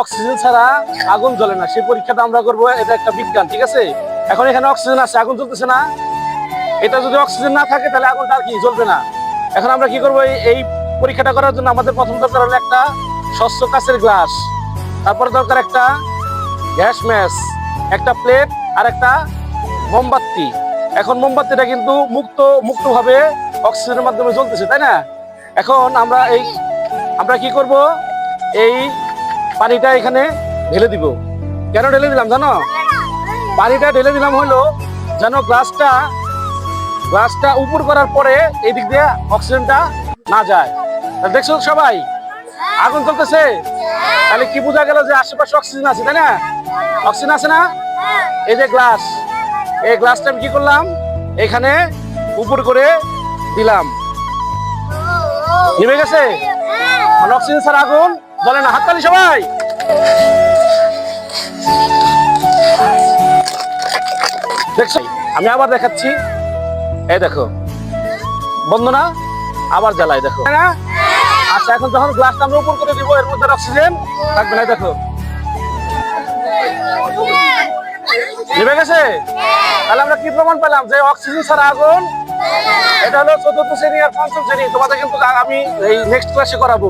Oxygen ছাড়া আগুন জ্বলে না। সেই পরীক্ষাটা আমরা করব, এটা একটা বিজ্ঞান, ঠিক আছে? এখন এখানে অক্সিজেন আছে, আগুন জ্বলতেছে না। এটা যদি অক্সিজেন না থাকে, তাহলে আগুনটা আর কি জ্বলবে না। এখন আমরা কি করব, এই- পরীক্ষাটা করার জন্য আমাদের প্রথম দরকার হলো একটা স্বচ্ছ কাচের গ্লাস। তারপর দরকার একটা গ্যাস ম্যাচ একটা প্লেট আর একটা মোমবাতি। এখন মোমবাতিটা কিন্তু মুক্ত মুক্তভাবে অক্সিজেনের মাধ্যমে জ্বলতেছে, তাই না? এখন আমরা এই আমরা কি করব, এই পানিটা এখানে ঢেলে দিব। কেন ঢেলে দিলাম জানো? পানিটা ঢেলে দিলাম হলো যেন গ্লাসটা গ্লাসটা উপর করার পরে এই দিক দিয়ে অক্সিজেনটা না যায়। দেখছ সবাই? আগুন চলতেছে তাহলে কি বোঝা গেল যে আশেপাশে অক্সিজেন আছে, তাই না? অক্সিজেন আছে না? এই যে গ্লাস। এই গ্লাসটা আমি কি করলাম? এখানে উপর করে দিলাম। নিভে গেছে? মানে অক্সিজেন ছাড়া আগুন বলে না হাততালি সবাই। আমি আবার দেখাচ্ছি। এই দেখো। বন্ধ না আবার জ্বালাই, দেখো। আচ্ছা এখন যখন গ্লাসটা আমরা উপর করে দিব, এর মধ্যে অক্সিজেন থাকবে না দেখো। নেমে গেছে? তাহলে আমরা কি প্রমাণ পেলাম? যে অক্সিজেন ছাড়া আগুন, এটা হলো চতুর্থ শ্রেণি আর পঞ্চম শ্রেণি। তোমাদের কিন্তু আমি এই নেক্সট ক্লাসে করাবো।